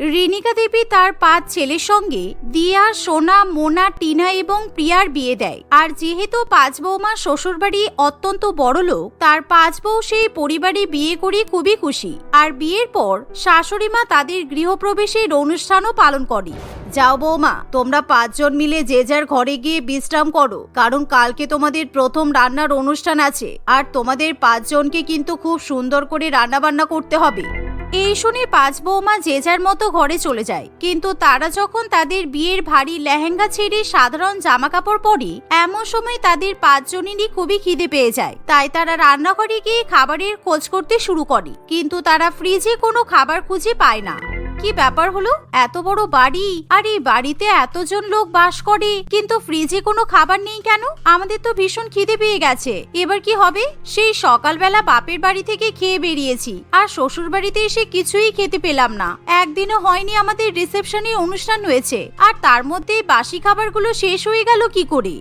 রিনিকা দেবী তার পাঁচ ছেলের সঙ্গে দিয়া, সোনা, মোনা, টিনা এবং প্রিয়ার বিয়ে দেয়। আর যেহেতু পাঁচ বৌমা শ্বশুরবাড়ি অত্যন্ত বড় লোক, তার পাঁচ বউ সেই পরিবারে বিয়ে করে খুবই খুশি। আর বিয়ের পর শাশুড়ি মা তাদের গৃহপ্রবেশের অনুষ্ঠানও পালন করে। যাও বৌমা, তোমরা পাঁচজন মিলে যে যার ঘরে গিয়ে বিশ্রাম করো, কারণ কালকে তোমাদের প্রথম রান্নার অনুষ্ঠান আছে। আর তোমাদের পাঁচজনকে কিন্তু খুব সুন্দর করে রান্না বান্না করতে হবে। এই শুনে পাঁচ বৌমা যে যার মতো ঘরে চলে যায়। কিন্তু তারা যখন তাদের বিয়ের ভারী লেহেঙ্গা ছেড়ে সাধারণ জামা কাপড় পরে, এমন সময় তাদের পাঁচজনেরই খুবই খিদে পেয়ে যায়। তাই তারা রান্নাঘরে গিয়ে খাবারের খোঁজ করতে শুরু করে। কিন্তু তারা ফ্রিজে কোনো খাবার খুঁজে পায় না। কি ব্যাপার হলো? এত বড় বাড়ি? আর এই বাড়িতে এতজন লোক বাস করে, কিন্তু ফ্রিজে কোনো খাবার নেই কেন? আমাদের তো ভীষণ খিদে পেয়ে গেছে। এবার কি হবে? সেই সকালবেলা বাপের বাড়ি থেকে খেয়ে বেরিয়েছি, আর শ্বশুর বাড়িতে এসে কিছুই খেতে পেলাম না। একদিনও হয়নি আমাদের রিসেপশনের অনুষ্ঠান হয়েছে, আর তার মধ্যে বাসি খাবারগুলো শেষ হয়ে গেল কি করে?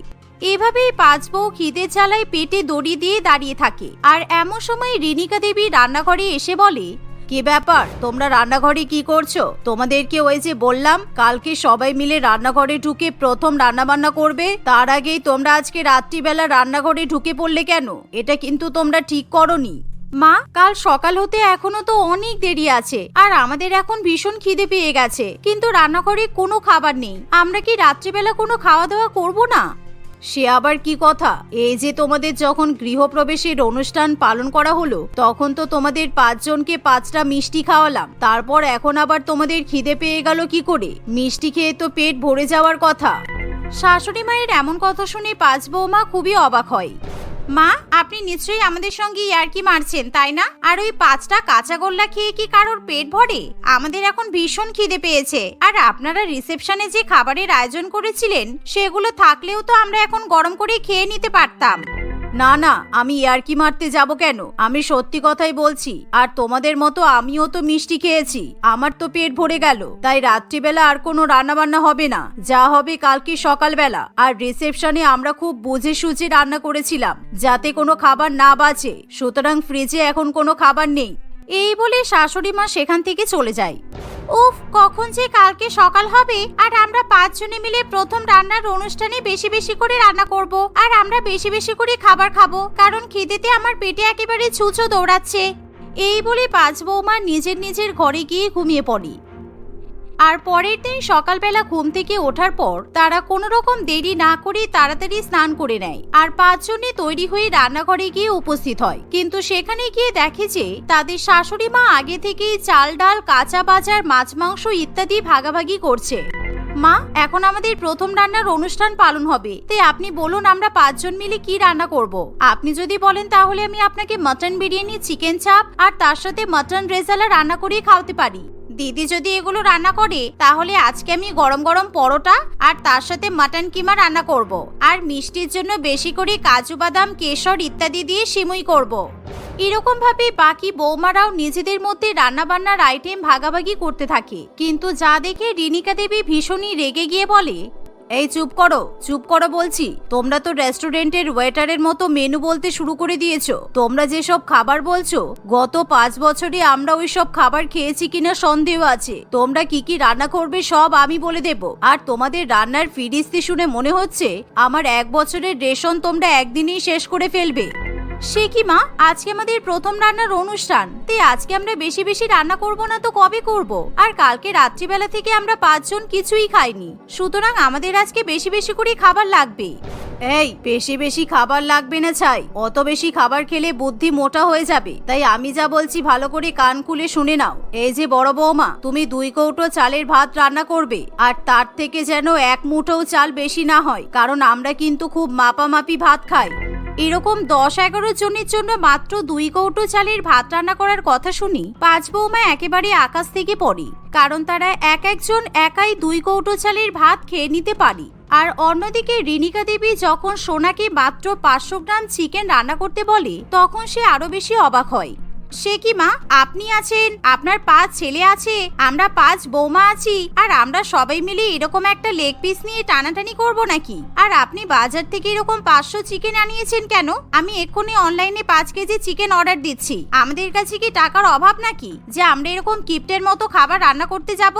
এভাবেই পাঁচ বউ খিদে চালায় পেটে দড়ি দিয়ে দাঁড়িয়ে থাকে, আর এমন সময় রিনিকা দেবী রান্নাঘরে এসে বলে কি ব্যাপার? তোমরা রান্নাঘরে কি করছ? তোমাদেরকে ওই যে বললাম, কালকে সবাই মিলে রান্নাঘরে ঢুকে প্রথম রান্না বান্না করবে, তার আগেই তোমরা আজকে রাত্রিবেলা রান্নাঘরে ঢুকে পড়লে কেন? এটা কিন্তু তোমরা ঠিক করনি। মা, কাল সকাল হতে এখনও তো অনেক দেরি আছে, আর আমাদের এখন ভীষণ খিদে পেয়ে গেছে। কিন্তু রান্নাঘরে কোনো খাবার নেই। আমরা কি রাত্রিবেলা কোনো খাওয়া দাওয়া করব না? সে আবার কি কথা? এই যে তোমাদের যখন গৃহপ্রবেশের অনুষ্ঠান পালন করা হলো, তখন তো তোমাদের পাঁচজনকে পাঁচটা মিষ্টি খাওয়ালাম। তারপর এখন আবার তোমাদের খিদে পেয়ে গেল কি করে? মিষ্টি খেয়ে তো পেট ভরে যাওয়ার কথা। শাশুড়ি মায়ের এমন কথা শুনে পাঁচ বৌমা খুবই অবাক হয়। মা, আপনি নিশ্চয়ই আমাদের সঙ্গে ইয়ার্কি মারছেন, তাই না? আর ওই পাঁচটা কাঁচা গোল্লা খেয়ে কি কারোর পেট ভরে? আমাদের এখন ভীষণ খিদে পেয়েছে। আর আপনারা রিসেপশনে যে খাবারের আয়োজন করেছিলেন, সেগুলো থাকলেও তো আমরা এখন গরম করে খেয়ে নিতে পারতাম। না না, আমি ইয়ারকি মারতে যাব কেন? আমি সত্যি কথাই বলছি, আর তোমাদের মতো আমিও তো মিষ্টি খেয়েছি, আমার তো পেট ভরে গেল, তাই রাত্রিবেলা আর কোনো রান্নাবান্না হবে না, যা হবে কালকে সকালবেলা, আর রিসেপশনে আমরা খুব বুঝে সুঝে রান্না করেছিলাম, যাতে কোনো খাবার না বাঁচে, সুতরাং ফ্রিজে এখন কোনো খাবার নেই। এই বলে শাশুড়ি মা সেখান থেকে চলে যায়। উফ, কখন যে কালকে সকাল হবে, আর আমরা পাঁচজনে মিলে প্রথম রান্নার অনুষ্ঠানে বেশি বেশি করে রান্না করব, আর আমরা বেশি বেশি করে খাবার খাব, কারণ খিদেতে আমার পেটে একেবারে ছুঁচো দৌড়াচ্ছে। এই বলে পাঁচ বৌমা নিজের নিজের ঘরে গিয়ে ঘুমিয়ে পড়ি। আর পরের দিন সকালবেলা ঘুম থেকে ওঠার পর তারা কোনো রকম দেরি না করে তাড়াতাড়ি স্নান করে নেয়। আর পাঁচজনে তৈরি হয়ে রান্নাঘরে গিয়ে উপস্থিত হয়। কিন্তু সেখানে গিয়ে দেখে যে তাদের শাশুড়ি মা আগে থেকেই চাল ডাল, কাঁচা বাজার, মাছ মাংস ইত্যাদি ভাগাভাগি করছে। মা, এখন আমাদের প্রথম রান্নার অনুষ্ঠান পালন হবে। তাই আপনি বলুন আমরা পাঁচজন মিলে কি রান্না করব। আপনি যদি বলেন তাহলে আমি আপনাকে মটন বিরিয়ানি, চিকেন চাপ আর তার সাথে মটন রেজালা রান্না করিয়ে খাওয়াতে পারি। দিদি যদি এগুলো রান্না করে, তাহলে আজকে আমি গরম গরম পরোটা আর তার সাথে মাটন কিমা রান্না করব। আর মিষ্টির জন্য বেশি করে কাজু বাদাম, কেশর ইত্যাদি দিয়ে সিমুই করব। এরকম ভাবে বাকি বৌমারাও নিজেদের মধ্যে রান্নাবান্নার আইটেম ভাগাভাগি করতে থাকে। কিন্তু যা দেখে রিনিকা দেবী ভীষণই রেগে গিয়ে বলে এই চুপ করো চুপ করো বলছি। তোমরা তো রেস্টুরেন্টের ওয়েটারের মতো মেনু বলতে শুরু করে দিয়েছ। তোমরা যেসব খাবার বলছো, গত পাঁচ বছরে আমরা ওই সব খাবার খেয়েছি কিনা সন্দেহ আছে। তোমরা কি কি রান্না করবে সব আমি বলে দেব। আর তোমাদের রান্নার ফিরিস্তি শুনে মনে হচ্ছে, আমার এক বছরের রেশন তোমরা একদিনেই শেষ করে ফেলবে। সে কি মা? আজকে আমাদের প্রথম রান্নার অনুষ্ঠান। তে আজকে আমরা বেশি বেশি রান্না করব না তো কবে করব? আর কালকে রাত্রিবেলা থেকে আমরা পাঁচজন কিছুই খাইনি। সুতরাং আমাদের আজকে বেশি বেশি করে খাবার লাগবে এই, বেশি বেশি খাবার লাগবে না ছাই। অত বেশি খাবার খেলে বুদ্ধি মোটা হয়ে যাবে। তাই আমি যা বলছি ভালো করে কান খুলে শুনে নাও। এই যে বড় বৌমা, তুমি দুই কৌটো চালের ভাত রান্না করবে, আর তার থেকে যেন এক মুঠোও চাল বেশি না হয়, কারণ আমরা কিন্তু খুব মাপামাপি ভাত খাই। এরকম দশ এগারো জনের জন্য মাত্র দুই কৌটো চালের ভাত রান্না করার কথা শুনি, পাঁচ বৌমা একেবারে আকাশ থেকে পড়ে, কারণ তারা এক একজন একাই দুই কৌটো চালের ভাত খেয়ে নিতে পারি। আর অন্যদিকে রিনিকা দেবী যখন সোনাকে মাত্র পাঁচশো গ্রাম চিকেন রান্না করতে বলে, তখন সে আরও বেশি অবাক হয়। সে কি মা? আপনি আছেন? আপনার পাঁচ ছেলে আছে, আমরা পাঁচ বৌমা আছি, আর আমরা সবাই মিলে এরকম একটা লেগ পিস নিয়ে টানাটানি করব নাকি? আর আপনি বাজার থেকে এরকম পাঁচশো চিকেন আনিয়েছেন কেন? আমি এক্ষুনি অনলাইনে পাঁচ কেজি চিকেন অর্ডার দিচ্ছি। আমাদের কাছে কি টাকার অভাব নাকি? যে আমরা এরকম কিপ্টের মতো খাবার রান্না করতে যাব?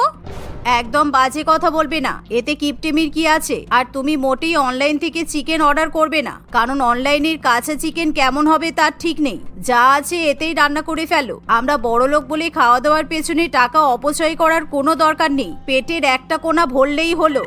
একদম বাজে কথা বলবে না। এতে কিপটেমির কি আছে? আর তুমি মোটেই অনলাইন থেকে চিকেন অর্ডার করবে না। কারণ অনলাইনের কাঁচা চিকেন কেমন হবে তার ঠিক নেই। যা আছে এতেই রান্না করে ফেলো। আমরা বড় লোক বলে খাওয়া দাওয়ার পেছনে টাকা অপচয় করার কোনো দরকার নেই। পেটের একটা কোনা ভরলেই হলো।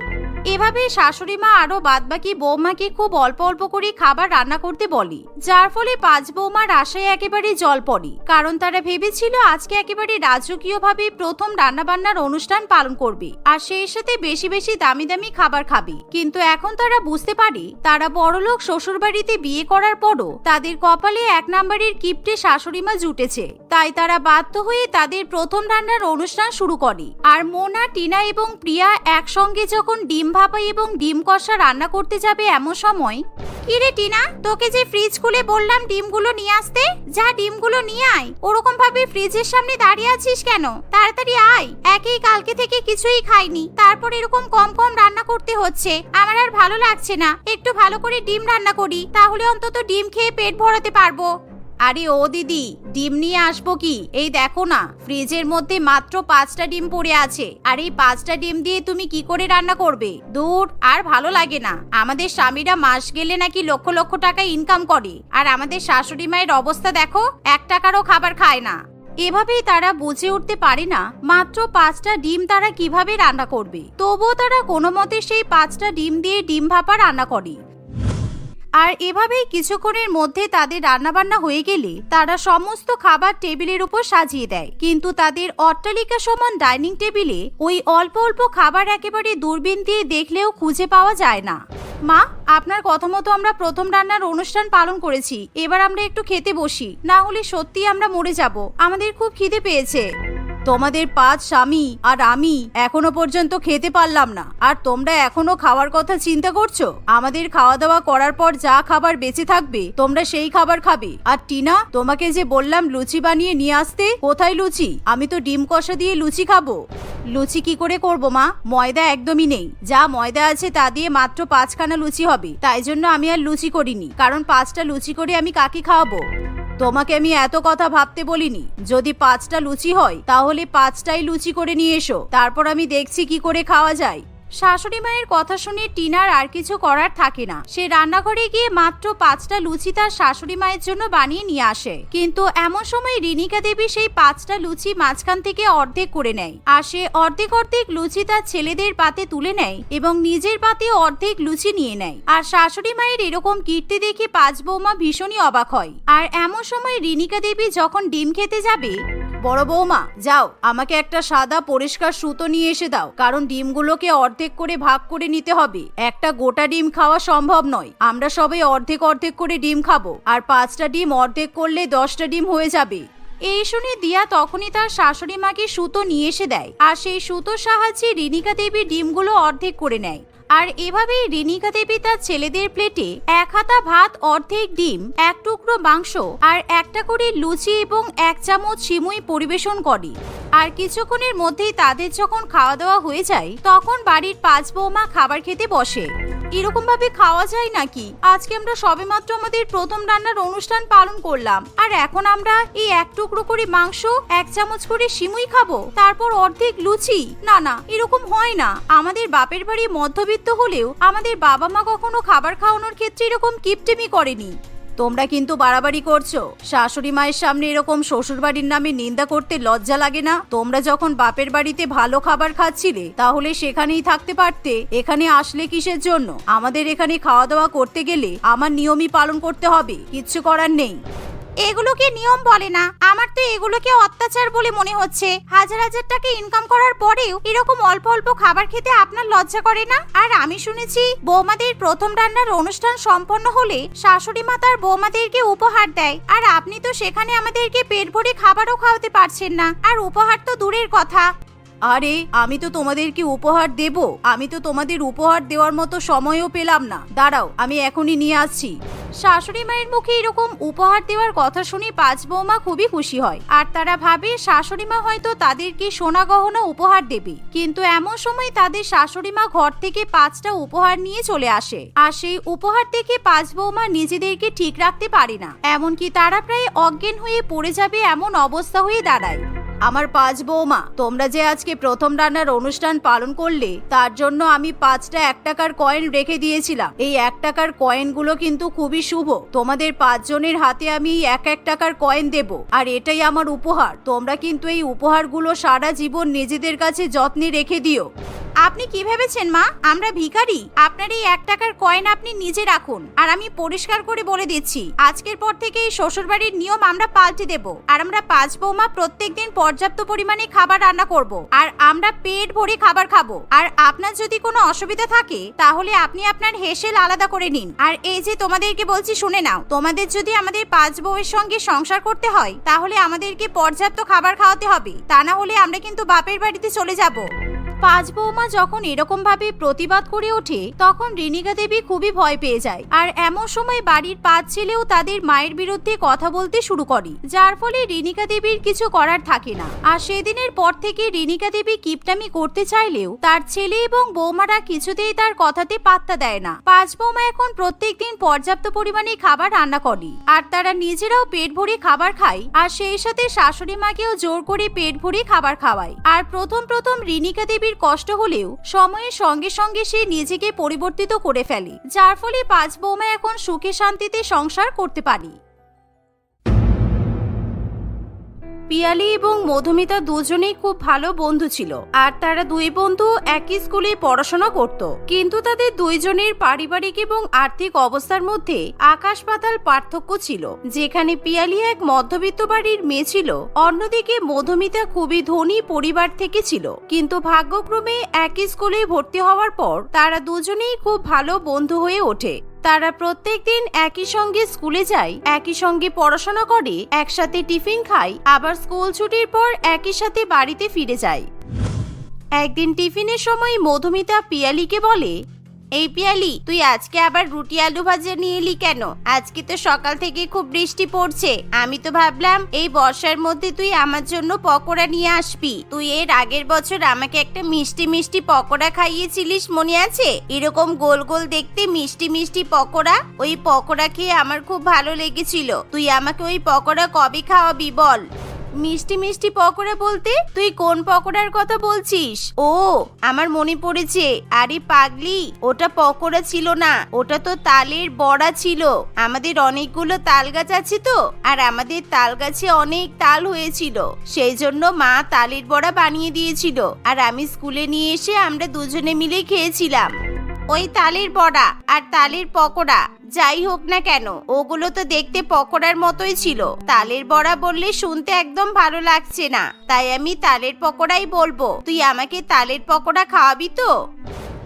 এভাবে শাশুড়ি মা আরও বাদবাকি বৌমাকে খুব অল্প অল্প করে খাবার রান্না করতে বলে, যার ফলে পাঁচ বৌমার আশায় একেবারে জল পড়ে। কারণ তারা ভেবেছিল আজকে একেবারে রাজকীয়ভাবে প্রথম রান্নাবান্নার অনুষ্ঠান পালন করবে, আর সেই সাথে বেশি বেশি দামি দামি খাবার খাবে। কিন্তু এখন তারা বুঝতে পারে, তারা বড়লোক শ্বশুর বাড়িতে বিয়ে করার পরও তাদের কপালে এক নাম্বারের কিপ্টে শাশুড়ি মা জুটেছে। তাই তারা বাধ্য হয়ে তাদের প্রথম রান্নার অনুষ্ঠান শুরু করে। আর মোনা, টিনা এবং প্রিয়া একসঙ্গে যখন ডিম ভাপা এবং ডিম কষা রান্না করতে যাবে এমন সময়। কিরে টিনা, তোকে যে ফ্রিজ খুলে বললাম ডিমগুলো নিয়ে আসতে, যা ডিমগুলো নিয়ে আয়। ওরকম ভাবে ফ্রিজের সামনে দাঁড়িয়ে আছিস কেন? তাড়াতাড়ি আয়। একই কালকে থেকে কিছুই খাইনি। তারপর এরকম কম কম রান্না করতে হচ্ছে। আমার আর ভালো লাগছে না। একটু ভালো করে ডিম রান্না করি। তাহলে অন্তত ডিম খেয়ে পেট ভরাতে পারব। আরে ও দিদি, ডিম নিয়ে আসব কি? এই দেখো না, ফ্রিজের মধ্যে মাত্র পাঁচটা ডিম পড়ে আছে। আর এই পাঁচটা ডিম দিয়ে তুমি কি করে রান্না করবে? দূর, আর ভালো লাগে না। আমাদের স্বামীরা মাস গেলে নাকি লক্ষ লক্ষ টাকা ইনকাম করে। আর আমাদের শাশুড়ি মায়ের অবস্থা দেখো, এক টাকারও খাবার খায় না। এভাবেই তারা বুঝে উঠতে পারে না, মাত্র পাঁচটা ডিম তারা কীভাবে রান্না করবে। তবুও তারা কোনো মতে সেই পাঁচটা ডিম দিয়ে ডিম ভাপা রান্না করে। আর এভাবেই কিছুক্ষণের মধ্যে তাদের রান্নাবান্না হয়ে গেলে তারা সমস্ত খাবার টেবিলের উপর সাজিয়ে দেয়। কিন্তু তাদের অট্টালিকা সমান ডাইনিং টেবিলে ওই অল্প অল্প খাবার একেবারে দূরবীন দিয়ে দেখলেও খুঁজে পাওয়া যায় না। মা, আপনার কথা মতো আমরা প্রথম রান্নার অনুষ্ঠান পালন করেছি। এবার আমরা একটু খেতে বসি। না হলে সত্যি আমরা মরে যাব। আমাদের খুব খিদে পেয়েছে। তোমাদের পাঁচ স্বামী আর আমি এখনও পর্যন্ত খেতে পারলাম না। আর তোমরা এখনও খাওয়ার কথা চিন্তা করছ? আমাদের খাওয়া দাওয়া করার পর যা খাবার বেঁচে থাকবে, তোমরা সেই খাবার খাবে। আর টিনা, তোমাকে যে বললাম লুচি বানিয়ে নিয়ে আসতে, কোথায় লুচি? আমি তো ডিম কষা দিয়ে লুচি খাব। লুচি কি করে করব মা? ময়দা একদমই নেই। যা ময়দা আছে তা দিয়ে মাত্র পাঁচখানা লুচি হবে। তাই জন্য আমি আর লুচি করিনি। কারণ পাঁচটা লুচি করে আমি কাকে খাওয়াবো? তোমাকে আমি এত কথা ভাবতে বলিনি। যদি পাঁচটা লুচি হয়, তাহলে পাঁচটাই লুচি করে নিয়ে এসো। তারপর আমি দেখছি কি করে খাওয়া যায়। শাশুড়ি মায়ের কথা শুনে টিনার আর কিছু করার থাকে না। সে রান্নাঘরে গিয়ে মাত্র পাঁচটা লুচি তার শাশুড়ি মায়ের জন্য বানিয়ে নিয়ে আসে। কিন্তু এমন সময় রিনিকা দেবী সেই পাঁচটা লুচি মাঝখান থেকে অর্ধেক করে নেয় আর সে অর্ধেক অর্ধেক লুচি তার ছেলেদের পাতে তুলে নেয় এবং নিজের পাতে অর্ধেক লুচি নিয়ে নেয়। আর শাশুড়ি মায়ের এরকম কীর্তি দেখে পাঁচ বৌমা ভীষণই অবাক হয়। আর এমন সময় রিনিকা দেবী যখন ডিম খেতে যাবে, বড় বৌমা, যাও, আমাকে একটা সাদা পরিষ্কার সুতো নিয়ে এসে দাও, কারণ ডিমগুলোকে অর্ধেক করে ভাগ করে নিতে হবে। একটা গোটা ডিম খাওয়া সম্ভব নয়। আমরা সবাই অর্ধেক অর্ধেক করে ডিম খাব, আর পাঁচটা ডিম অর্ধেক করলে দশটা ডিম হয়ে যাবে। এই শুনে দিয়া তখনই তার শাশুড়ি মাকে সুতো নিয়ে এসে দেয়, আর সেই সুতোর সাহায্যে রিনিকা দেবী ডিমগুলো অর্ধেক করে নেয়। আর এভাবেই রিনিকা দেবী তার ছেলেদের প্লেটে এক হাতা ভাত, অর্ধেক ডিম, এক টুকরো মাংস, আর একটা করে লুচি এবং এক চামচ সিমুই পরিবেশন করে। আর কিছুক্ষণের মধ্যেই তাদের যখন খাওয়া দাওয়া হয়ে যায়, তখন বাড়ির পাঁচ বৌমা খাবার খেতে বসে। এরকম ভাবে খাওয়া যায় নাকি? আজকে আমরা সবেমাত্র আমাদের প্রথম রান্নার অনুষ্ঠান পালন করলাম। আর এখন আমরা এই এক টুকরো করে মাংস, এক চামচ করে সিমুই খাব, তারপর অর্ধেক লুচি। না না, এরকম হয় না। আমাদের বাপের বাড়ি মধ্যবিত্ত হলেও আমাদের বাবা মা কখনো খাবার খাওয়ানোর ক্ষেত্রে এরকম কিপটেমি করেনি। তোমরা কিন্তু বাড়াবাড়ি করছ। শাশুড়ি মায়ের সামনে এরকম শ্বশুর বাড়ির নামে নিন্দা করতে লজ্জা লাগে না? তোমরা যখন বাপের বাড়িতে ভালো খাবার খাচ্ছিলে, তাহলে সেখানেই থাকতে পারতে। এখানে আসলে কিসের জন্য? আমাদের এখানে খাওয়া দাওয়া করতে গেলে আমার নিয়মই পালন করতে হবে। কিচ্ছু করার নেই। এগুলোকে নিয়ম বলে না। আমার তো এগুলোকে অত্যাচার বলে মনে হচ্ছে। হাজার হাজার টাকা ইনকাম করার পরেও এরকম অল্প অল্প খাবার খেতে আপনার লজ্জা করে না? আর আমি শুনেছি, বৌমাদের প্রথম রান্নার অনুষ্ঠান সম্পন্ন হলে শাশুড়ি মা তার বৌমাদেরকে উপহার দেয়। আর আপনি তো সেখানে আমাদেরকে পেট ভরে খাবারও খাওয়াতে পারছেন না। আর উপহার তো দূরের কথা। আরে, আমি তো তোমাদেরকে উপহার দেব। আমি তো তোমাদের উপহার দেওয়ার মতো সময়ও পেলাম না। দাঁড়াও, আমি এখনই নিয়ে আসছি। শাশুড়ি মায়ের মুখে এরকম উপহার দেওয়ার কথা শুনে পাঁচ বৌমা খুবই খুশি হয়। আর তারা ভাবে, শাশুড়ি মা হয়তো তাদেরকে সোনা গহনা উপহার দেবে। কিন্তু এমন সময় তাদের শাশুড়ি মা ঘর থেকে পাঁচটা উপহার নিয়ে চলে আসে। আর সেই উপহার দেখে পাঁচ বৌমা নিজেদেরকে ঠিক রাখতে পারে না। এমনকি তারা প্রায় অজ্ঞান হয়ে পড়ে যাবে এমন অবস্থা হয়ে দাঁড়ায়। আমার পাঁচ বৌমা, তোমরা যে আজকে প্রথম রান্নার অনুষ্ঠান পালন করলে, তার জন্য আমি পাঁচটা এক টাকার কয়েন রেখে দিয়েছিলাম। এই এক টাকার কয়েনগুলো কিন্তু খুবই শুভ। তোমাদের পাঁচজনের হাতে আমি এক এক টাকার কয়েন দেব। আর এটাই আমার উপহার। তোমরা কিন্তু এই উপহারগুলো সারা জীবন নিজেদের কাছে যত্নে রেখে দিও। আপনি কি ভেবেছেন, মা? আমরা ভিখারি। আপনার এই এক টাকার কয়েন আপনি নিজে রাখুন। আর আমি পরিষ্কার করে বলে দিচ্ছি, আজকের পর থেকে এই শ্বশুরবাড়ির নিয়ম আমরা পাল্টে দেব। আর আমরা পাঁচ বৌমা প্রত্যেক দিন পর্যাপ্ত পরিমাণে খাবার রান্না করব। আর আমরা পেট ভরে খাবার খাব। আর আপনার যদি কোনো অসুবিধা থাকে, তাহলে আপনি আপনার হেসেল আলাদা করে নিন। আর এই যে তোমাদেরকে বলছি, শুনে নাও। তোমাদের যদি আমাদের পাঁচ বউয়ের সঙ্গে সংসার করতে হয়, তাহলে আমাদেরকে পর্যাপ্ত খাবার খাওয়াতে হবে। তা না হলে আমরা কিন্তু বাপের বাড়িতে চলে যাব। পাঁচ বৌমা যখন এরকম ভাবে প্রতিবাদ করে ওঠে, তখন রেণিকা দেবী খুবই ভয় পেয়ে যায়। আর এমন সময় বাড়ির পাঁচ ছেলেও তাদের মায়ের বিরুদ্ধে কথা বলতে শুরু করে, যার ফলে রেণিকা দেবীর কিছু করার থাকে না। আর সেদিনের পর থেকে রেণিকা দেবী কিপটামি করতে চাইলেও তার ছেলে এবং বৌমারা কিছুতেই তার কথাতে পাত্তা দেয় না। পাঁচ বৌমা এখন প্রত্যেক দিন পর্যাপ্ত পরিমাণে খাবার রান্না করে, আর তারা নিজেরাও পেট ভরে খাবার খায়, আর সেই সাথে শাশুড়ি মাকেও জোর করে পেট ভরে খাবার খাওয়ায়। আর প্রথম প্রথম রিনিকা দেবীর কষ্ট হলেও সময়ের সঙ্গে সঙ্গে সে নিজেকে পরিবর্তিত করে ফেলে, যার ফলে পাঁচ বৌমা এখন সুখে শান্তিতে সংসার করতে পারে। পিয়ালি এবং মধুমিতা দুজনেই খুব ভালো বন্ধু ছিল। আর তারা দুই বন্ধু একই স্কুলে পড়াশোনা করত। কিন্তু তাদের দুইজনের পারিবারিক এবং আর্থিক অবস্থার মধ্যে আকাশ পাতাল পার্থক্য ছিল। যেখানে পিয়ালি এক মধ্যবিত্ত বাড়ির মেয়ে ছিল, অন্যদিকে মধুমিতা খুবই ধনী পরিবার থেকে ছিল। কিন্তু ভাগ্যক্রমে একই স্কুলে ভর্তি হওয়ার পর তারা দুজনেই খুব ভালো বন্ধু হয়ে ওঠে। তারা প্রত্যেক দিন একই সঙ্গে স্কুলে যায়, একই সঙ্গে পড়াশোনা করে, একসাথে টিফিন খায়, আবার স্কুল ছুটির পর একই সাথে বাড়িতে ফিরে যায়। একদিন টিফিনের সময় মধুমিতা পিয়ালিকে বলে এই পিয়ালি, তুই আজকে আবার রুটি আলু ভাজা নিয়ে এলি কেন? আজকে তো সকাল থেকে খুব বৃষ্টি পড়ছে। আমি তো ভাবলাম, এই বর্ষার মধ্যে তুই আমার জন্য পকোড়া নিয়ে আসবি। তুই এর আগের বছর আমাকে একটা মিষ্টি মিষ্টি পকোড়া খাইয়েছিলিস, মনে আছে? এরকম গোল গোল দেখতে মিষ্টি মিষ্টি পকোড়া? ওই পকোড়া খেয়ে আমার খুব ভালো লেগেছিল। তুই আমাকে ওই পকোড়া কবে খাওয়াবি বল? মিষ্টি মিষ্টি পকোড়া বলতে তুই কোন পকোড়ার কথা বলছিস? ও, আমার মনে পড়েছে। আরে পাগলি, ওটা পকোড়া ছিল না। ওটা তো তালের বড়া ছিল। আমাদের অনেকগুলো তাল গাছ আছে তো? আর আমাদের তাল গাছে অনেক তাল হয়েছিল। সেই জন্য মা তালের বড়া বানিয়ে দিয়েছিল। আর আমি স্কুলে নিয়ে এসে আমরা দুজনে মিলে খেয়েছিলাম। ওই তালের বড়া আর তালের পকোড়া, যাই হোক না কেন, ওগুলো তো দেখতে পকোড়ার মতোই ছিল। তালের বড়া বললে শুনতে একদম ভালো লাগছে না, তাই আমি তালের পকোড়াই বলব। তুই আমাকে তালের পকোড়া খাওয়াবি তো?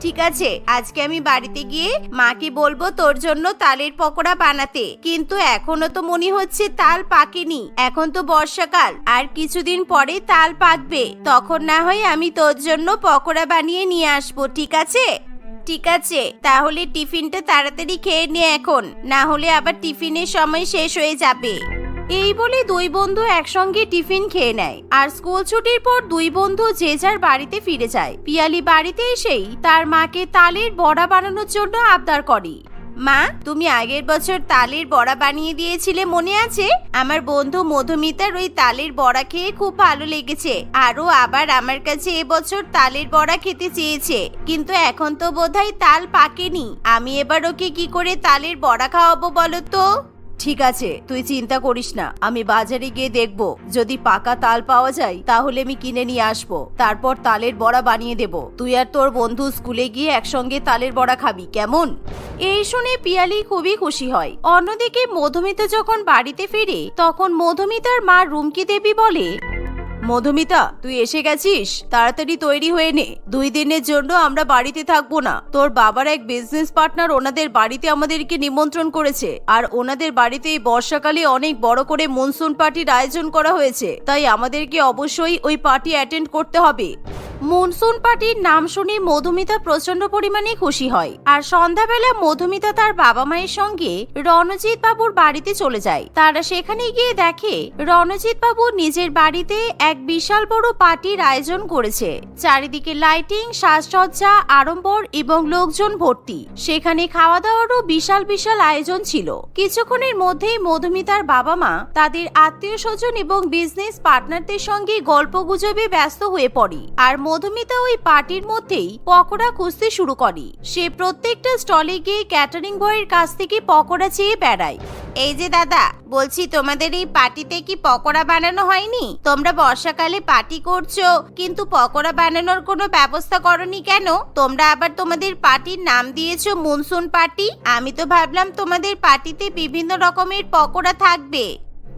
ঠিক আছে, আজকে আমি বাড়িতে গিয়ে মাকে বলব তোর জন্য তালের পকোড়া বানাতে। কিন্তু এখনও তো মনে হচ্ছে তাল পাকেনি। এখন তো বর্ষাকাল, আর কিছুদিন পরে তাল পাকবে। তখন না হয় আমি তোর জন্য পকোড়া বানিয়ে নিয়ে আসব, ঠিক আছে? ঠিক আছে, তাহলে টিফিনটা তাড়াতাড়ি খেয়ে নে এখন। না হলে আবার টিফিনের সময় শেষ হয়ে যাবে। এই বলে দুই বন্ধু একসঙ্গে টিফিন খেয়ে নেয়। আর স্কুল ছুটির পর দুই বন্ধু যে যার বাড়িতে ফিরে যায়। পিয়ালি বাড়িতে এসেই তার মাকে তালের বড়া বানানোর জন্য আবদার করে। মা, তুমি আগের বছর তালের বড়া বানিয়ে দিয়েছিলে, মনে আছে? আমার বন্ধু মধুমিতার ওই তালের বড়া খেয়ে খুব ভালো লেগেছে। আরও আবার আমার কাছে এবছর তালের বড়া খেতে চেয়েছে। কিন্তু এখন তো বোধহয় তাল পাকেনি। আমি এবার ওকে কি করে তালের বড়া খাওয়াবো বলো তো? ঠিক আছে, তুই চিন্তা করিস না, আমি বাজারে গিয়ে দেখব। যদি পাকা তাল পাওয়া যায়, তাহলে আমি কিনে নিয়ে আসব। তারপর তালের বড়া বানিয়ে দেব। তুই আর তোর বন্ধু স্কুলে গিয়ে একসঙ্গে তালের বড়া খাবি, কেমন? এই শুনে পিয়ালি খুবই খুশি হয়। অন্যদিকে মধুমিতা যখন বাড়িতে ফিরে, তখন মধুমিতার মা রুমকি দেবী বলে মধুমিতা, তুই এসে গেছিস? তাড়াতাড়ি তৈরি হয়ে নে। দুই দিনের জন্য আমরা বাড়িতে থাকব না। তোর বাবার এক বিজনেস পার্টনার ওনাদের বাড়িতে আমাদেরকে নিমন্ত্রণ করেছে। আর ওনাদের বাড়িতে এই বর্ষাকালে অনেক বড় করে মনসুন পার্টির আয়োজন করা হয়েছে। তাই আমাদেরকে অবশ্যই ওই পার্টি অ্যাটেন্ড করতে হবে। মনসুন পার্টির নাম শুনে মধুমিতা প্রচণ্ড পরিমাণে খুশি হয়। আর সন্ধ্যাবেলা মধুমিতা তার বাবা মায়ের সঙ্গে রণজিৎ বাবুর বাড়িতে চলে যায়। তারা সেখানে গিয়ে দেখে রণজিৎ বাবু নিজের বাড়িতে এক বিশাল বড় পার্টির আয়োজন করেছে। চারিদিকে লাইটিং, সাজসজ্জা, আড়ম্বর এবং লোকজন ভর্তি। সেখানে খাওয়া দাওয়ারও বিশাল বিশাল আয়োজন ছিল। কিছুক্ষণের মধ্যেই মধুমিতার বাবা মা তাদের আত্মীয় স্বজন এবং বিজনেস পার্টনারদের সঙ্গে গল্প গুজবে ব্যস্ত হয়ে পড়ে। আর মধুমিতা ওই পার্টির মধ্যেই পকোড়া খুঁজতে শুরু করে। সে প্রত্যেকটা স্টলে গিয়ে ক্যাটারিং বয়ের কাছ থেকে পকোড়া চেয়ে বেড়ায়। এই যে দাদা, বলছি তোমাদের এই পার্টিতে কি পকোড়া বানানো হয়নি? তোমরা বর্ষাকালে পার্টি করছ, কিন্তু পকোড়া বানানোর কোনো ব্যবস্থা করনি কেন? তোমরা আবার তোমাদের পার্টির নাম দিয়েছ মনসুন পার্টি? আমি তো ভাবলাম তোমাদের পার্টিতে বিভিন্ন রকমের পকোড়া থাকবে।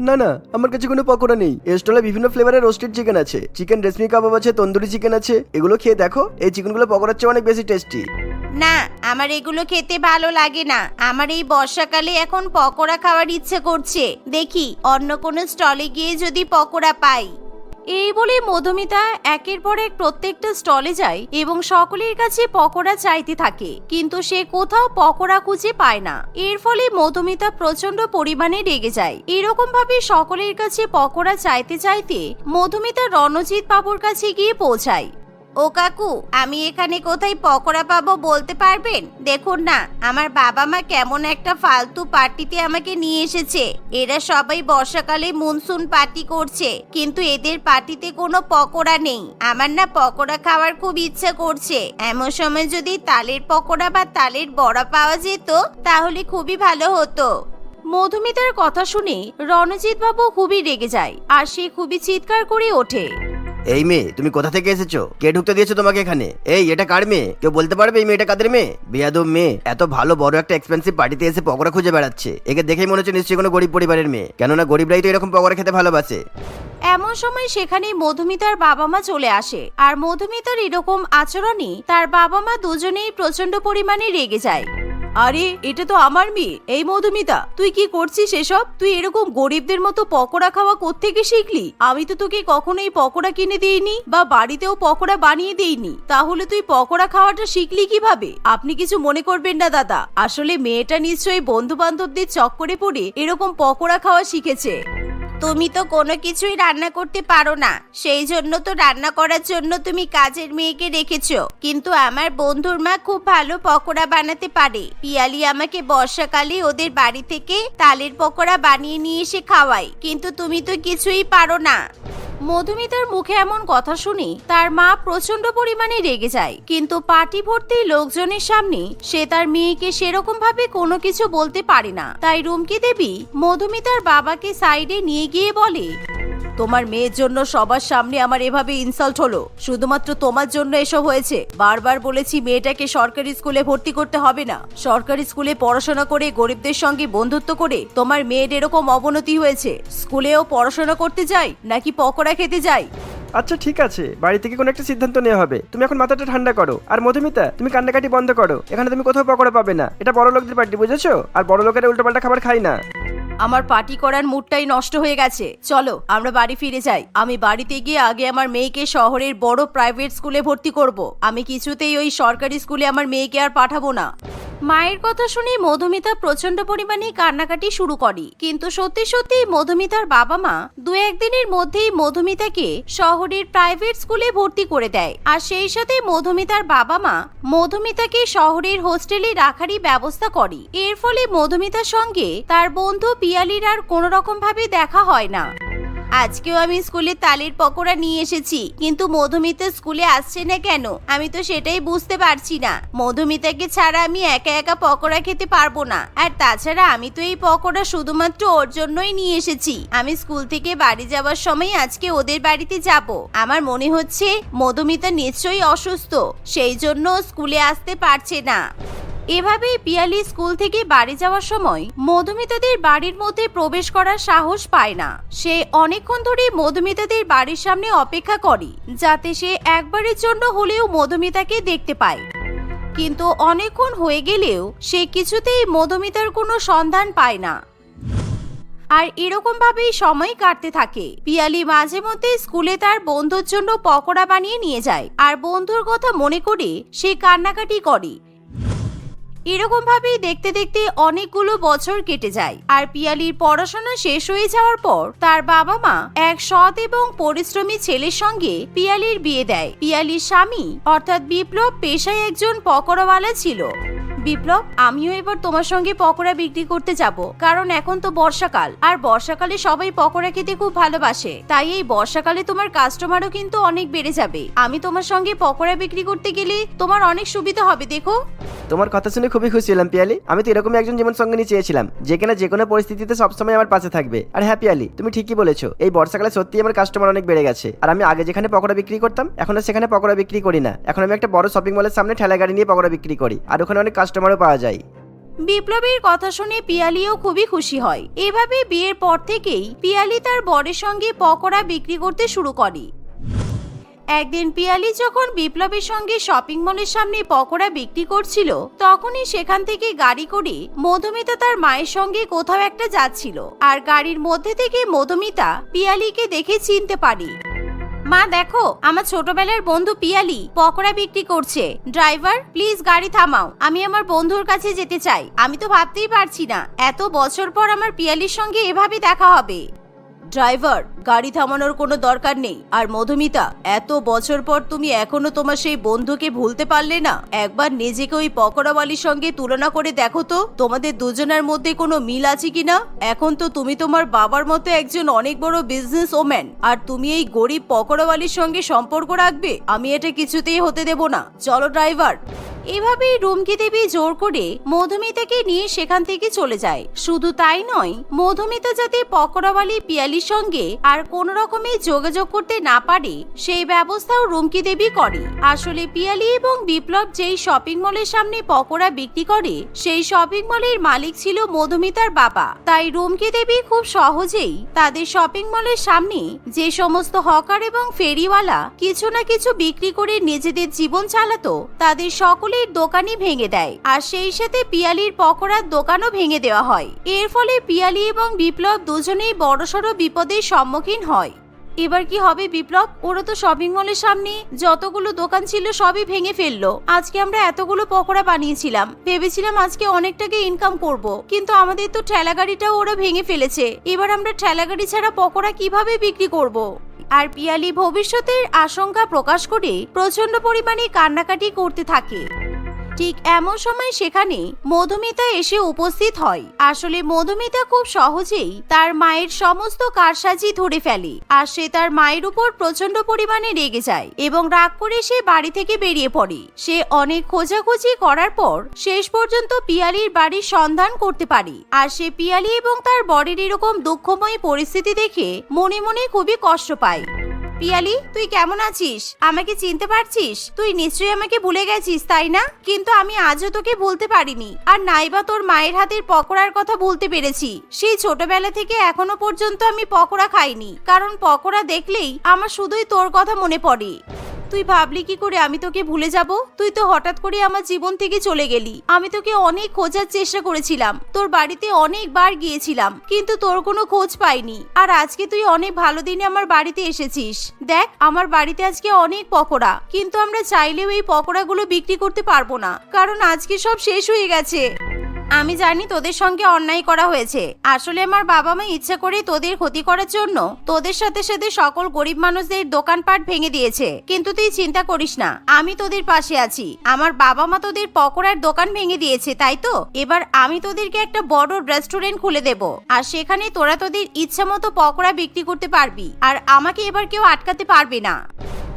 না না, আমার কাছে কোনো পকোড়া নেই। এই স্টলে বিভিন্ন ফ্লেভারের রোস্টেড চিকেন আছে। চিকেন রেশমি কাবাব আছে, তন্দুরি চিকেন আছে। এগুলো খেয়ে দেখো, এই চিকেনগুলো পকোড়ার চেয়ে অনেক বেশি টেস্টি না, আমার এগুলো খেতে ভালো লাগে না। আমার এই বর্ষাকালে এখন পকোড়া খাওয়ার ইচ্ছে করছে। দেখি, অন্য কোনো স্টলে গিয়ে যদি পকোড়া পাই। এই বলে মধুমিতা একের পর এক প্রত্যেকটা স্টলে যায় এবং সকলের কাছে পকোড়া চাইতে থাকে। কিন্তু সে কোথাও পকোড়া খুঁজে পায় না। এর ফলে মধুমিতা প্রচণ্ড পরিমাণে রেগে যায়। এরকম ভাবে সকলের কাছে পকোড়া চাইতে চাইতে মধুমিতা রণজিৎ বাবুর কাছে গিয়ে পৌঁছায়। ও কাকু, আমি এখানে কোথায় পকোড়া পাবো বলতে পারবেন? দেখুন না, আমার বাবা মা কেমন একটা ফালতু পার্টিতে আমাকে নিয়ে এসেছে। এরা সবাই বর্ষাকালে মনসুন পার্টি করছে, কিন্তু এদের পার্টিতে কোনো পকোড়া নেই। আমার না পকোড়া খাওয়ার খুব ইচ্ছা করছে। এমন সময় যদি তালের পকোড়া বা তালের বড়া পাওয়া যেত, তাহলে খুবই ভালো হতো। মধুমিতার কথা শুনে রণজিৎ বাবু খুবই রেগে যায়, আর সে খুবই চিৎকার করে ওঠে। এই মেয়ে, তুমি কোথা থেকে এসেছ? কে ঢুকতে দিয়েছ তোমাকে এখানে? এই, এটা কার মেয়ে? কেউ বলতে পারবে এই মেয়েটা কাদের মেয়ে? বেয়াদব মেয়ে, এত ভালো, বড় একটা এক্সপেন্সিভ পার্টিতে এসে পকোড়া খুঁজে বেড়াচ্ছে। একে দেখেই মনে হচ্ছে নিশ্চয়ই কোনো গরিব পরিবারের মেয়ে। কেননা গরিবরাই তো এরকম পকোড়া খেতে ভালোবাসে। এমন সময় সেখানে মধুমিতার বাবা মা চলে আসে। আর মধুমিতার এরকম আচরণে তার বাবা মা দুজনেই প্রচণ্ড পরিমাণে রেগে যায়। আরে, এটা তো আমার মেয়ে। এই মধুমিতা, তুই কি করছিস এসব? তুই এরকম গরিবদের মতো পকোড়া খাওয়া কোত্থেকে শিখলি? আমি তো তোকে কখনোই পকোড়া কিনে দিইনি বা বাড়িতেও পকোড়া বানিয়ে দিইনি। তাহলে তুই পকোড়া খাওয়াটা শিখলি কীভাবে? আপনি কিছু মনে করবেন না, দাদা। আসলে মেয়েটা নিশ্চয়ই বন্ধু বান্ধবদের চক্করে পড়ে এরকম পকোড়া খাওয়া শিখেছে। তুমি তো কোনো কিছুই রান্না করতে পারো না। সেই জন্য তো রান্না করার জন্য তুমি কাজের মেয়েকে রেখেছ। কিন্তু আমার বন্ধুর মা খুব ভালো পকোড়া বানাতে পারে। পিয়ালি আমাকে বর্ষাকালে ওদের বাড়ি থেকে তালের পকোড়া বানিয়ে নিয়ে এসে খাওয়ায়। কিন্তু তুমি তো কিছুই পারো না। মধুমিতার মুখে এমন কথা শুনি তার মা প্রচণ্ড পরিমাণে রেগে যায়। কিন্তু পার্টি ভর্তি লোকজনের সামনে সে তার মেয়েকে সেরকম ভাবে কোনো কিছু বলতে পারে না। তাই রুমকি দেবী মধুমিতার বাবাকে সাইডে নিয়ে গিয়ে বলে তোমার মেয়ের জন্য সবার সামনে আমার এভাবে ইনসাল্ট হলো। শুধুমাত্র তোমার জন্য এসব হয়েছে। বারবার বলেছি মেয়েটাকে সরকারি স্কুলে ভর্তি করতে হবে না। সরকারি স্কুলে পড়াশোনা করে গরিবদের সঙ্গে বন্ধুত্ব করে তোমার মেয়ের এরকম অবনতি হয়েছে। স্কুলেও পড়াশোনা করতে যাই নাকি পকোড়া খেতে যাই? আচ্ছা ঠিক আছে। বাড়ি থেকে কোনো একটা সিদ্ধান্ত নেওয়া হবে। তুমি এখন মাথাটা ঠান্ডা করো। আর মধুমিতা, তুমি কান্নাকাটি বন্ধ করো। এখানে তুমি কোথাও পকোড়া পাবে না। এটা বড় লোকদের পার্টি বুঝেছ? আর বড় লোকেরা উল্টোপাল্টা খাবার খায় না। আমার পার্টি করার মুডটাই নষ্ট হয়ে গেছে। চলো, আমরা বাড়ি ফিরে যাই। আমি বাড়িতে গিয়ে আগে আমার মেয়েকে শহরের বড় প্রাইভেট স্কুলে ভর্তি করব। আমি কিছুতেই ওই সরকারি স্কুলে আমার মেয়েকে আর পাঠাবো না। মায়ের কথা শুনে মধুমিতা প্রচণ্ড পরিমাণে কান্নাকাটি শুরু করে। কিন্তু সত্যি সত্যি মধুমিতার বাবা মা দু একদিনের মধ্যেই মধুমিতাকে শহরের প্রাইভেট স্কুলে ভর্তি করে দেয়। আর সেই সাথে মধুমিতার বাবা মা মধুমিতাকে শহরের হোস্টেলে রাখারই ব্যবস্থা করে। এর ফলে মধুমিতার সঙ্গে তার বন্ধু পিয়ালির আর কোনো রকম ভাবে দেখা হয় না। আজকেও আমি স্কুলে তালের পকোড়া নিয়ে এসেছি, কিন্তু মধুমিতা স্কুলে আসছে না কেন? আমি তো সেটাই বুঝতে পারছি না। মধুমিতাকে ছাড়া আমি একা একা পকোড়া খেতে পারব না। আর তাছাড়া আমি তো এই পকোড়া শুধুমাত্র ওর জন্যই নিয়ে এসেছি। আমি স্কুল থেকে বাড়ি যাওয়ার সময় আজকে ওদের বাড়িতে যাব। আমার মনে হচ্ছে মধুমিতা নিশ্চয়ই অসুস্থ, সেই জন্য স্কুলে আসতে পারছে না। এভাবেই পিয়ালি স্কুল থেকে বাড়ি যাওয়ার সময় মধুমিতাদের বাড়ির মধ্যে প্রবেশ করার সাহস পায় না। সে অনেকক্ষণ ধরে মধুমিতাদের বাড়ির সামনে অপেক্ষা করে, যাতে সে একবারের জন্য হলেও মধুমিতাকে দেখতে পায়। কিন্তু অনেকক্ষণ হয়ে গেলেও সে কিছুতেই মধুমিতার কোনো সন্ধান পায় না। আর এরকম ভাবেই সময় কাটতে থাকে। পিয়ালি মাঝে মধ্যে স্কুলে তার বন্ধুর জন্য পকোড়া বানিয়ে নিয়ে যায়। আর বন্ধুর কথা মনে করে সে কান্নাকাটি করে। এরকম ভাবেই দেখতে দেখতে অনেকগুলো বছর কেটে যায়। আর পিয়ালির পড়াশোনা শেষ হয়ে যাওয়ার পর তার বাবা মা এক সৎ এবং পরিশ্রমী ছেলের সঙ্গে পিয়ালির বিয়ে দেয়। পিয়ালির স্বামী, অর্থাৎ বিপ্লব, পেশায় একজন পকরওয়ালা ছিল। বিপ্লব, আমিও এবার তোমার সঙ্গে পকোড়া বিক্রি করতে যাব। কারণ এখন তো বর্ষাকাল, আর বর্ষাকালে সবাই পকোড়া খেতে খুব ভালোবাসে। তাই এই বর্ষাকালে তোমার কাস্টমারও কিন্তু অনেক বেড়ে যাবে। আমি তোমার সঙ্গে পকোড়া বিক্রি করতে গেলে তোমার অনেক সুবিধা হবে, দেখো। তোমার কথা শুনে খুবই খুশি হলাম, পিয়ালি। আমি তো এরকমই একজন জীবন সঙ্গিনী চেয়েছিলাম, যে কিনা যে কোনো পরিস্থিতিতে সবসময় আমার পাশে থাকবে। আর হ্যাঁ পিয়ালি, তুমি ঠিকই বলেছ, এই বর্ষাকালে সত্যি আমার কাস্টমার অনেক বেড়ে গেছে। আর আমি আগে যেখানে পকোড়া বিক্রি করতাম, এখন আর সেখানে পকোড়া বিক্রি করি না। এখন আমি একটা বড় শপিং মলের সামনে ঠেলা গাড়ি নিয়ে পকোড়া বিক্রি করি। আর ওখানে অনেক কাস্টমারও পাওয়া যায়। বিপ্লবীর কথা শুনে পিয়ালিও খুবই খুশি হয়। এভাবে বিয়ের পর থেকেই পিয়ালি তার বরের সঙ্গে পকোড়া বিক্রি করতে শুরু করে। একদিন পিয়ালি যখন বিপ্লবের সঙ্গে শপিং মলের সামনে পকোড়া বিক্রি করছিল, তখনই সেখান থেকে গাড়ি করে মধুমিতা তার মায়ের সঙ্গে কোথাও একটা যাচ্ছিল। আর গাড়ির মধ্যে থেকে মধুমিতা পিয়ালিকে দেখে চিনতে পারি। মা, দেখো, আমার ছোটবেলার বন্ধু পিয়ালি পকোড়া বিক্রি করছে। ড্রাইভার, প্লিজ গাড়ি থামাও, আমি আমার বন্ধুর কাছে যেতে চাই। আমি তো ভাবতেই পারছি না, এত বছর পর আমার পিয়ালির সঙ্গে এভাবে দেখা হবে। ড্রাইভার, গাড়ি থামানোর কোনো দরকার নেই। আর মধুমিতা, এত বছর পর তুমি এখনও তোমার সেই বন্ধুকে ভুলতে পারলে না? একবার নিজেকে ওই পকোড়াওয়ালির সঙ্গে তুলনা করে দেখো তো, তোমাদের দুজনের মধ্যে কোনো মিল আছে কিনা? এখন তো তুমি তোমার বাবার মতো একজন অনেক বড় বিজনেস ওম্যান আর তুমি এই গরিব পকোড়াওয়ালির সঙ্গে সম্পর্ক রাখবে? আমি এটা কিছুতেই হতে দেব না। চলো ড্রাইভার। এভাবেই রুমকি দেবী জোর করে মধুমিতাকে নিয়ে সেখান থেকে চলে যায়। শুধু তাই নয়, মধুমিতা যাতে পকোড়াওয়ালি পিয়ালির সঙ্গে আর কোন রকমে যোগাযোগ করতে না পারে, সেই ব্যবস্থাও রুমকি দেবী করে। আসলে পিয়ালি এবং বিপ্লব যেই শপিং মলের সামনে পকোড়া বিক্রি করে, সেই শপিং মলের মালিক ছিল মধুমিতার বাবা। তাই রুমকি দেবী খুব সহজেই তাদের শপিং মলের সামনে যে সমস্ত হকার এবং ফেরিওয়ালা কিছু না কিছু বিক্রি করে নিজেদের জীবন চালাতো, তাদের সকলের দোকানই ভেঙে দেয়। আর সেই সাথে পিয়ালির পকোড়ার দোকানও ভেঙে দেওয়া হয়। এর ফলে পিয়ালি এবং বিপ্লব দুজনেই বড়সড় বিপদের সম্মুখীন হয়। এবার কি হবে বিপ্লব? ওরা তো শপিং মলের সামনে যতগুলো দোকান ছিল সবই ভেঙে ফেলল। আজকে আমরা এতগুলো পকোড়া বানিয়েছিলাম। ভেবেছিলাম আজকে অনেক টাকা ইনকাম করব। কিন্তু আমাদের তো ঠেলা গাড়িটাও ওরা ভেঙে ফেলেছে। এবার আমরা ঠেলা গাড়ি ছাড়া পকোড়া কীভাবে বিক্রি করব? আর পিয়ালি ভবিষ্যতের আশঙ্কা প্রকাশ করে প্রচণ্ড পরিমাণে কান্নাকাটি করতে থাকে। ঠিক এমন সময় সেখানে মধুমিতা এসে উপস্থিত হয়। আসলে মধুমিতা খুব সহজেই তার মায়ের সমস্ত কারসাজি ধরে ফেলে আর সে তার মায়ের উপর প্রচণ্ড পরিমাণে রেগে যায় এবং রাগ করে সে বাড়ি থেকে বেরিয়ে পড়ে। সে অনেক খোঁজাখুঁজি করার পর শেষ পর্যন্ত পিয়ালির বাড়ির সন্ধান করতে পারে আর সে পিয়ালি এবং তার বরের এরকম দুঃখময় পরিস্থিতি দেখে মনে মনে খুবই কষ্ট পায়। পিয়ালি, তুই কেমন আছিস? আমাকে চিনতে পারছিস? তুই নিশ্চয়ই আমাকে ভুলে গেছিস, তাই না? কিন্তু আমি আজও তোকে ভুলতে পারিনি। আর নাইবা তোর মায়ের হাতের পকোড়ার কথা বলতে পেরেছি। সেই ছোটবেলা থেকে এখনও পর্যন্ত আমি পকোড়া খাইনি। কারণ পকোড়া দেখলেই আমার শুধুই তোর কথা মনে পড়ে। তুই ভাবলি কি করে? আমি তোকে ভুলে যাব? তুই তো হঠাৎ করে আমার জীবন থেকে চলে গেলি। আমি তোকে অনেক খোঁজার চেষ্টা করেছিলাম। তোর বাড়িতে অনেকবার গিয়েছিলাম, কিন্তু তোর কোনো খোঁজ পাইনি। আর আজকে তুই অনেক ভালো দিনে আমার বাড়িতে এসেছিস। দেখ, আমার বাড়িতে আজকে অনেক পকোড়া। কিন্তু আমরা চাইলেও এই পকোড়াগুলো বিক্রি করতে পারব না। কারণ আজকে সব শেষ হয়ে গেছে। আমি জানি তোদের সঙ্গে অন্যায় করা হয়েছে। আসলে আমার বাবা মা ইচ্ছা করে তোদের ক্ষতি করার জন্য তোদের সাথে সাথে সকল গরিব মানুষদের দোকানপাট ভেঙে দিয়েছে। কিন্তু তুই চিন্তা করিস না, আমি তোদের পাশে আছি। আমার বাবা মা তোদের পকোড়ার দোকান ভেঙে দিয়েছে, তাই তো? এবার আমি তোদেরকে একটা বড় রেস্টুরেন্ট খুলে দেব। আর সেখানে তোরা তোদের ইচ্ছা মতো পকোড়া বিক্রি করতে পারবি। আর আমাকে এবার কেউ আটকাতে পারবে না।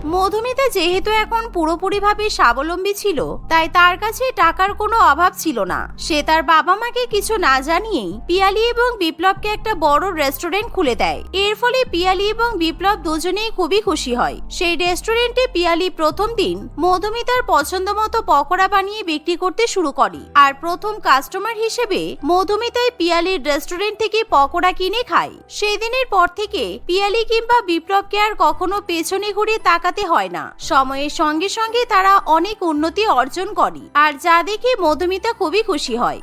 মধুমিতা যেহেতু এখন পুরোপুরিভাবে স্বাবলম্বী ছিল, তাই তার কাছে টাকার কোনো অভাব ছিল না। সে তার বাবা মাকে কিছু না জানিয়েই পিয়ালি এবং বিপ্লবকে একটা বড় রেস্টুরেন্ট খুলে দেয়। এর ফলে পিয়ালি এবং বিপ্লব দুজনেই খুবই খুশি হয়। সেই রেস্টুরেন্টে পিয়ালি প্রথম দিন মধুমিতার পছন্দ মতো পকোড়া বানিয়ে বিক্রি করতে শুরু করে। আর প্রথম কাস্টমার হিসেবে মধুমিতাই পিয়ালির রেস্টুরেন্ট থেকে পকোড়া কিনে খায়। সেদিনের পর থেকে পিয়ালি কিংবা বিপ্লবকে আর কখনো পেছনে ঘুরে তাকাতে হয় না। সময়ের সঙ্গে সঙ্গে তারা অনেক উন্নতি অর্জন করে। আর যা দেখে মধুমিতা খুবই খুশি হয়।